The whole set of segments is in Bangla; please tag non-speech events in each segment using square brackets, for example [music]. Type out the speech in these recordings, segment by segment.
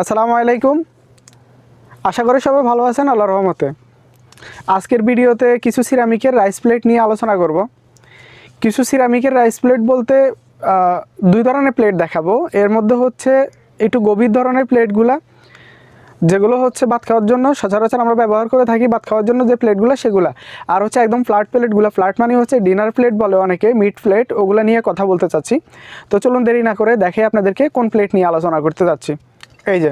আসসালামু আলাইকুম। আশা করি সবাই ভালো আছেন আল্লাহ রহমতে। আজকের ভিডিওতে কিছু সিরামিকের রাইস প্লেট নিয়ে আলোচনা করব। কিছু সিরামিকের রাইস প্লেট বলতে দুই ধরনের প্লেট দেখাবো। এর মধ্যে হচ্ছে একটু গভীর ধরনের প্লেটগুলা, যেগুলো হচ্ছে ভাত খাওয়ার জন্য সচরাচর আমরা ব্যবহার করে থাকি ভাত খাওয়ার জন্য যে প্লেটগুলো, সেগুলো। আর হচ্ছে একদম ফ্ল্যাট প্লেটগুলো ফ্ল্যাট মানে হচ্ছে ডিনার প্লেট বলে অনেকে মিট প্লেট ওগুলো নিয়ে কথা বলতে চাচ্ছি। তো চলুন দেরি না করে দেখে আপনাদেরকে কোন প্লেট নিয়ে আলোচনা করতে চাচ্ছি এই যে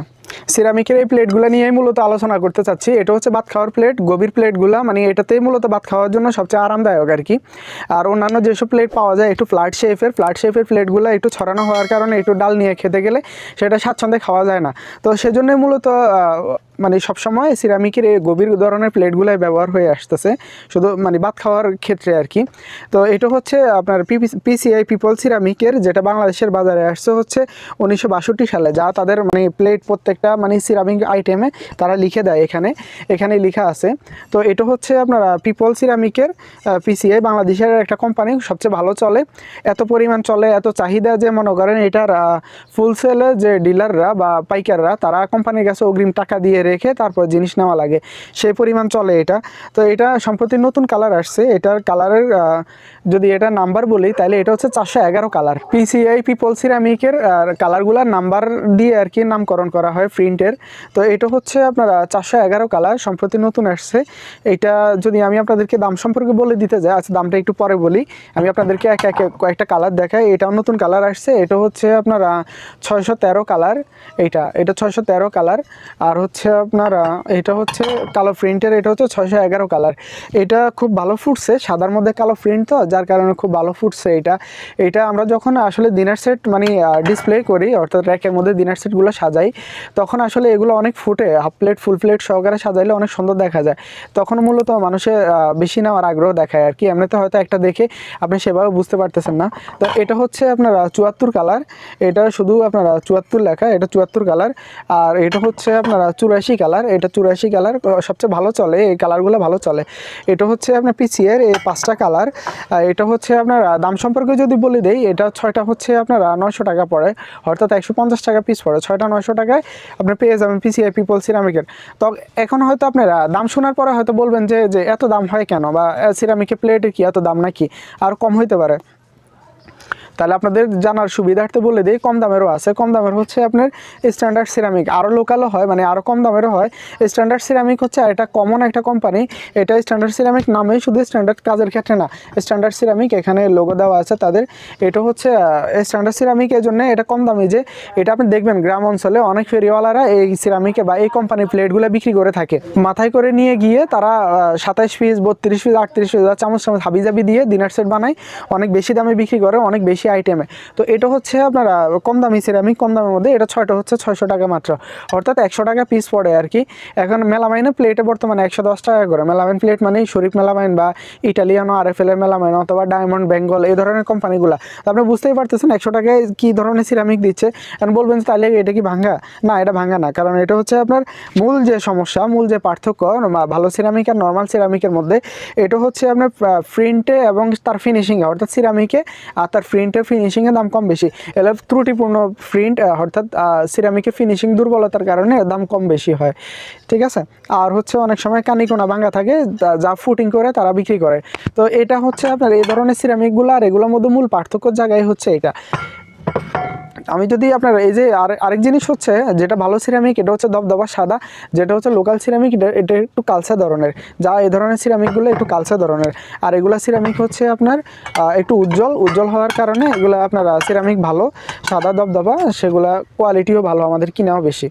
সিরামিকের এই প্লেটগুলো নিয়েই মূলত আলোচনা করতে চাচ্ছি। এটা হচ্ছে ভাত খাওয়ার প্লেট গভীর প্লেটগুলো মানে এটাতেই মূলত ভাত খাওয়ার জন্য সবচেয়ে আরামদায়ক আর কি। আর অন্যান্য যেসব প্লেট পাওয়া যায়, একটু ফ্ল্যাট শেপের ফ্ল্যাট শেপের প্লেটগুলো একটু ছড়ানো হওয়ার কারণে একটু ডাল নিয়ে খেতে গেলে সেটা স্বাচ্ছন্দ্যে খাওয়া যায় না। তো সেজন্যই মূলত মানে সবসময় সিরামিকের এই গভীর ধরনের প্লেটগুলোই ব্যবহার হয়ে আসতেছে, শুধু মানে ভাত খাওয়ার ক্ষেত্রে আর কি। তো এটা হচ্ছে আপনার পিসিআই পিপল সিরামিকের যেটা বাংলাদেশের বাজারে আসছে হচ্ছে উনিশশো বাষট্টি সালে, যা তাদের মানে প্লেট প্রত্যেকটা মানে সিরামিক আইটেমে তারা লিখে দেয় এখানে। এখানে লেখা আছে, তো এটা হচ্ছে আপনারা পিপল সিরামিকের পিসিআই বাংলাদেশের একটা কোম্পানি সবচেয়ে ভালো চলে। এত পরিমাণ চলে, এত চাহিদা যে মনে করেন এটার ফুল সেলে যে ডিলাররা বা পাইকাররা, তারা কোম্পানির কাছে অগ্রিম টাকা দিয়ে রেখে তারপর জিনিস নেওয়া লাগে। সেই পরিমাণ চলে এটা। তো এটা সম্প্রতি নতুন কালার আসছে। এটার কালারের যদি এটা নাম্বার বলি, তাহলে এটা হচ্ছে চারশো এগারো কালার পিসিআই পিপল সিরামিকের কালারগুলার নাম্বার দিয়ে আর কি নামকরণ করা হয়। প্রিন্টের। তো এটা হচ্ছে আপনার চারশো এগারো কালার, সম্প্রতি নতুন আসছে। এটা যদি আমি আপনাদেরকে দাম সম্পর্কে বলে দিতে যাই আচ্ছা দামটা একটু পরে বলি। আমি আপনাদেরকে এক এক কয়েকটা কালার দেখাই। এটাও নতুন কালার আসছে। এটা হচ্ছে আপনার ছয়শো তেরো কালার। এইটা, এটা ছয়শো তেরো কালার। আর হচ্ছে আপনার এটা হচ্ছে কালো প্রিন্টের, এটা হচ্ছে ছয়শো এগারো কালার। এটা খুব ভালো ফুটছে, সাদার মধ্যে কালো প্রিন্ট তো, যার কারণে খুব ভালো ফুটছে এটা। এটা আমরা যখন আসলে ডিনার সেট মানে ডিসপ্লে করি, অর্থাৎ র্যাকের মধ্যে ডিনার সেটগুলো সাজাই তখন আসলে এগুলো অনেক ফুটে হাফ প্লেট ফুল প্লেট সহকারে সাজাইলে অনেক সুন্দর দেখা যায়। তখন মূলত মানুষের বেশি নেওয়ার আগ্রহ দেখায় আর কি। এমনিতে হয়তো একটা দেখে আপনি সেভাবে বুঝতে পারতেছেন না। তো এটা হচ্ছে আপনার চুয়াত্তর কালার এটা শুধু আপনার চুয়াত্তর লেখা, এটা চুয়াত্তর কালার আর এটা হচ্ছে আপনার চুরাশি কালার এটা চুরাশি কালার সবচেয়ে ভালো চলে, এই কালারগুলো ভালো চলে। এটা হচ্ছে আপনার পিছিয়ের এই পাঁচটা কালার এটা হচ্ছে আপনার দাম সম্পর্কে যদি বলে দেই, এটা ছয়টা হচ্ছে আপনার নয়শো টাকা পড়ে। অর্থাৎ একশো পঞ্চাশ টাকা পিস পড়ে। ছয়টা নয়শো টাকায় আপনি পেয়ে যাবেন পিসিআই পিপল সিরামিকের তো এখন হয়তো আপনারা দাম শোনার পরে হয়তো বলবেন যে যে এত দাম হয় কেন? বা সিরামিকের প্লেটের কি এত দাম নাকি? আর কম হইতে পারে। তাহলে আপনাদের জানার সুবিধার্থে বলে দিই, কম দামেরও আছে। কম দামের হচ্ছে আপনার স্ট্যান্ডার্ড সিরামিক আরও লোকালও হয় মানে আরও কম দামেরও হয়। স্ট্যান্ডার্ড সিরামিক হচ্ছে এটা কমন একটা কোম্পানি এটা স্ট্যান্ডার্ড সিরামিক নামেই শুধু স্ট্যান্ডার্ড কাজের ক্ষেত্রে না স্ট্যান্ডার্ড সিরামিক এখানে লোগো দেওয়া আছে তাদের। এটা হচ্ছে স্ট্যান্ডার্ড সিরামিকের জন্য এটা কম দামি যে, এটা আপনি দেখবেন গ্রাম অঞ্চলে অনেক ফেরিওয়ালারা এই সিরামিকে বা এই কোম্পানির প্লেটগুলো বিক্রি করে থাকে। মাথায় করে নিয়ে গিয়ে তারা সাতাইশ পিস বত্রিশ পিস আটত্রিশ পিস চামচ চামচ হাবিজাবি দিয়ে ডিনার সেট বানায়। অনেক বেশি দামে বিক্রি করে, অনেক বেশি আইটেমে তো এটা হচ্ছে আপনার কম দামি সিরামিক কম দামের মধ্যে এটা ছয়টা হচ্ছে ছয়শো টাকা মাত্র। অর্থাৎ একশো টাকা পিস পড়ে আর কি। এখন মেলামাইনে প্লেটে বর্তমানে একশো দশ টাকা করে। মেলামাইন প্লেট মানে শরীফ মেলামাইন বা Italiano R F L melamine অথবা ডায়মন্ড বেঙ্গল এই ধরনের কোম্পানিগুলো আপনি বুঝতেই পারতেছেন একশো টাকায় কী ধরনের সিরামিক দিচ্ছে। এখন বলবেন তাহলে এটা কি ভাঙ্গা? না, এটা ভাঙ্গা না। কারণ এটা হচ্ছে আপনার মূল যে সমস্যা, মূল যে পার্থক্য ভালো সিরামিক আর নর্মাল সিরামিকের মধ্যে, এটা হচ্ছে আপনার প্রিন্টে এবং তার ফিনিশিংয়ে অর্থাৎ সিরামিকে আর তার প্রিন্টের ফিনিশিংয়ের দাম কম বেশি। এগুলো ত্রুটিপূর্ণ প্রিন্ট অর্থাৎ সিরামিকের ফিনিশিং দুর্বলতার কারণে দাম কম বেশি হয়। ঠিক আছে? আর হচ্ছে অনেক সময় কানিকোনা ভাঙা থাকে যা ফুটিং করে তারা বিক্রি করে। তো এটা হচ্ছে আপনার এই ধরনের সিরামিকগুলো আর এগুলোর মধ্যে মূল পার্থক্য জায়গায় হচ্ছে এটা। আমি যদি আপনার এই যে আর আরেক জিনিস হচ্ছে, যেটা ভালো সিরামিক এটা হচ্ছে দবদবা সাদা, যেটা হচ্ছে লোকাল সিরামিক এটা এটা একটু কালসা ধরনের। যা এই ধরনের সিরামিকগুলো একটু কালসা ধরনের। আর এগুলো সিরামিক হচ্ছে আপনার একটু উজ্জ্বল উজ্জ্বল হওয়ার কারণে এগুলো আপনার সিরামিক ভালো, সাদা দবদবা, সেগুলা কোয়ালিটিও ভালো, আমাদের কিনাও বেশি।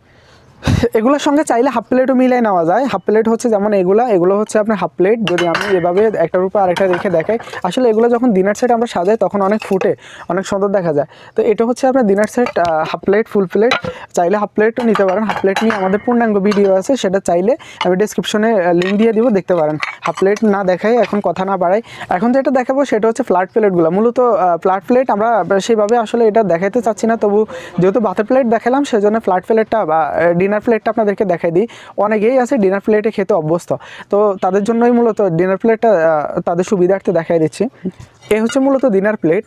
[laughs] এগুলোর সঙ্গে চাইলে হাফ প্লেটও মিলাই নেওয়া যায়। হাফ প্লেট হচ্ছে যেমন এগুলো এগুলো হচ্ছে আপনার হাফ প্লেট। যদি আমি এভাবে একটার উপর আরেকটা রেখে দেখাই, আসলে এগুলো যখন ডিনার সেট আমরা সাজাই, তখন অনেক ফুটে, অনেক সুন্দর দেখা যায়। তো এটা হচ্ছে আপনার dinner set half plate, full plate. চাইলে হাফ প্লেটও নিতে পারেন। হাফ প্লেট নিয়ে আমাদের পূর্ণাঙ্গ ভিডিও আছে, সেটা চাইলে আমি ডিসক্রিপশনে লিঙ্ক দিয়ে দিব, দেখতে পারেন। হাফ প্লেট না দেখাই, এখন কথা না বাড়াই। এখন যেটা দেখাবো, সেটা হচ্ছে ফ্ল্যাট প্লেটগুলো মূলত ফ্ল্যাট প্লেট আমরা সেইভাবে আসলে এটা দেখাইতে চাচ্ছি না, তবু যেহেতু ভাতের প্লেট দেখালাম, সেজন্য ফ্ল্যাট প্লেটটা বা ডিনার প্লেটটা আপনাদেরকে দেখাই দিই। অনেকেই আছে ডিনার প্লেটে খেতে অভ্যস্ত। তো তাদের জন্যই মূলত ডিনার প্লেটটা তাদের সুবিধার্থে দেখাই দিচ্ছি। এ হচ্ছে মূলত ডিনার প্লেট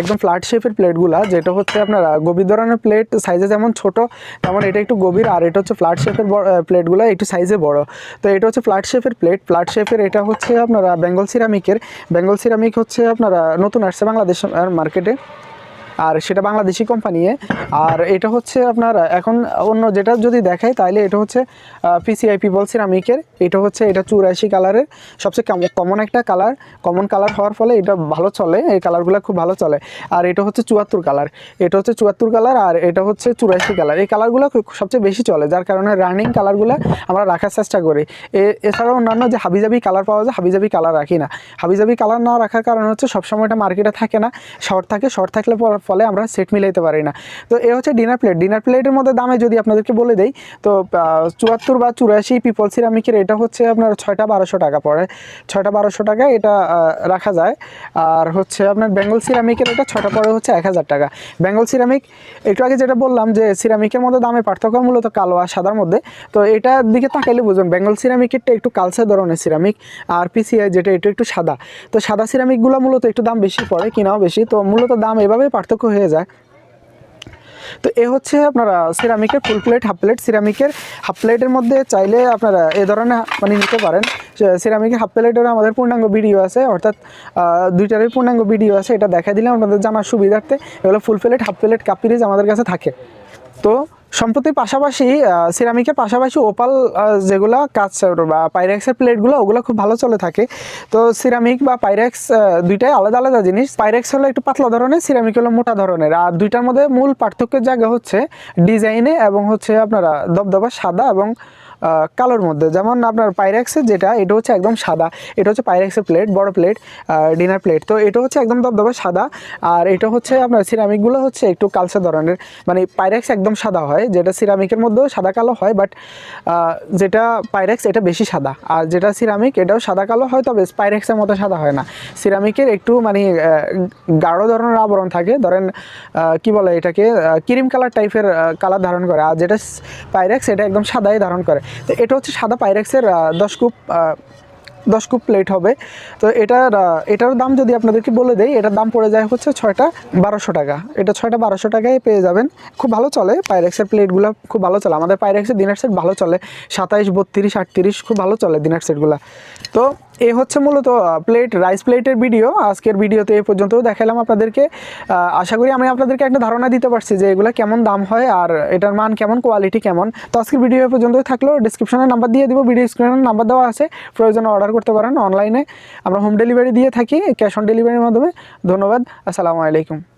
একদম ফ্ল্যাট শেপের প্লেটগুলা যেটা হচ্ছে আপনার গভীর ধরনের প্লেট সাইজে যেমন ছোট, তেমন এটা একটু গভীর, আর এটা হচ্ছে ফ্ল্যাট শেপের প্লেটগুলো একটু সাইজে বড়। তো এটা হচ্ছে ফ্ল্যাট শেপের প্লেট ফ্ল্যাট শেপের এটা হচ্ছে আপনারা বেঙ্গল সিরামিকের বেঙ্গল সিরামিক হচ্ছে আপনারা নতুন আসছে বাংলাদেশ মার্কেটে আর সেটা বাংলাদেশি কোম্পানি আর এটা হচ্ছে আপনার, এখন অন্য যেটা যদি দেখায় তাহলে এটা হচ্ছে পিসিআই পিপল সিরামিকের এটা হচ্ছে, এটা চুরাশি কালারের সবচেয়ে কমন একটা কালার কমন কালার হওয়ার ফলে এটা ভালো চলে, এই কালারগুলো খুব ভালো চলে। আর এটা হচ্ছে চুয়াত্তর কালার এটা হচ্ছে চুয়াত্তর কালার আর এটা হচ্ছে চুরাশি কালার এই কালারগুলো সবচেয়ে বেশি চলে, যার কারণে রানিং কালারগুলো আমরা রাখার চেষ্টা করি। এছাড়াও অন্যান্য যে হাবিজাবি কালার পাওয়া যায়, হাবিজাবি কালার রাখি না। হাবিজাবি কালার না রাখার কারণ হচ্ছে সবসময় এটা মার্কেটে থাকে না। শর্ট থাকে, শর্ট থাকলে ফলে আমরা সেট মিলাইতে পারি না। তো এ হচ্ছে ডিনার প্লেট ডিনার প্লেটের মধ্যে দামে যদি আপনাদেরকে বলে দেই, তো চুয়াত্তর বা চুরাশি পিপল সিরামিকের এটা হচ্ছে আপনার ছয়টা বারোশো টাকা পড়ে। ছয়টা বারোশো টাকা এটা রাখা যায়। আর হচ্ছে আপনার বেঙ্গল সিরামিকের এটা ছয়টা পড়ে হচ্ছে এক হাজার টাকা। বেঙ্গল সিরামিক একটু আগে যেটা বললাম যে সিরামিকের মধ্যে দামে পার্থক্য মূলত কালো আর সাদার মধ্যে। তো এটার দিকে তাকাইলে বুঝুন বেঙ্গল সিরামিকেরটা একটু কালচে ধরনের সিরামিক আর পিসিআই যেটা, এটা একটু সাদা। তো সাদা সিরামিকগুলো মূলত একটু দাম বেশি পড়ে, কিনাও বেশি। তো মূলত দাম এভাবেই পার্থক্য হয়ে যায়। তো এ হচ্ছে আপনারা সিরামিকের ফুল প্লেট হাফ প্লেট সিরামিকের হাফ প্লেটের মধ্যে চাইলে আপনারা এ ধরনের মানে নিতে পারেন। সিরামিকের হাফ প্লেটেরও আমাদের পূর্ণাঙ্গ ভিডিও আছে, অর্থাৎ দুইটারই পূর্ণাঙ্গ ভিডিও আছে, এটা দেখা দিলে আপনাদের জানার সুবিধার্থে। এগুলো ফুল প্লেট হাফ প্লেট কাপিরিজ আমাদের কাছে থাকে। তো সম্প্রতি পাশাপাশি সিরামিকের পাশাপাশি ওপাল যেগুলো কাজ বা পাইরেক্সের প্লেটগুলো ওগুলো খুব ভালো চলে থাকে। তো সিরামিক বা পাইরেক্স দুইটাই আলাদা আলাদা জিনিস। পাইরেক্স হলো একটু পাতলা ধরনের সিরামিক হলো মোটা ধরনের। আর দুইটার মধ্যে মূল পার্থক্যের জায়গা হচ্ছে ডিজাইনে এবং হচ্ছে আপনারা দবদবা সাদা এবং কালোর মধ্যে। যেমন আপনার পাইরেক্সের যেটা, এটা হচ্ছে একদম সাদা। এটা হচ্ছে পাইরেক্সের প্লেট বড় প্লেট ডিনার প্লেট তো এটা হচ্ছে একদম দবদবা সাদা। আর এটা হচ্ছে আপনার সিরামিকগুলো হচ্ছে একটু কালচে ধরনের। মানে পাইরেক্স একদম সাদা হয়, যেটা সিরামিকের মধ্যেও সাদা কালো হয় বাট যেটা পাইরেক্স এটা বেশি সাদা। আর যেটা সিরামিক এটাও সাদা কালো হয়, তবে পাইরেক্সের মতো সাদা হয় না। সিরামিকের একটু মানে গাঢ় ধরনের আবরণ থাকে। ধরেন কি বলে এটাকে? ক্রিম কালার টাইপের কালার ধারণ করে। আর যেটা পাইরেক্স এটা একদম সাদাই ধারণ করে। তো এটা হচ্ছে সাদা পাইরেক্সের দশ কূপ দশ কূপ প্লেট হবে। তো এটার এটার দাম যদি আপনাদেরকে বলে দেই, এটার দাম পড়ে যায় হচ্ছে ছয়টা বারোশো টাকা। এটা ছয়টা বারোশো টাকায় পেয়ে যাবেন। খুব ভালো চলে পাইরেক্সের প্লেটগুলো খুব ভালো চলে। আমাদের পাইরেক্সের দিনার সেট ভালো চলে। সাতাইশ, বত্রিশ, আটত্রিশ, খুব ভালো চলে দিনার সেটগুলো তো এ হচ্ছে মূলত প্লেট রাইস প্লেটের ভিডিও আজকের ভিডিওতে এ পর্যন্ত দেখালাম আপনাদেরকে। আশা করি আমি আপনাদেরকে একটা ধারণা দিতে পারছি যে এগুলো কেমন দাম হয় আর এটার মান কেমন কোয়ালিটি কেমন। তো আজকের ভিডিও এ পর্যন্তই থাকল। ডিসক্রিপশনে নাম্বার দিয়ে দিব ভিডিও স্ক্রিনের নাম্বার দেওয়া আছে। প্রয়োজনে অর্ডার করতে পারেন অনলাইনে আমরা হোম ডেলিভারি দিয়ে থাকি ক্যাশ অন ডেলিভারির মাধ্যমে। ধন্যবাদ। আসসালামু আলাইকুম।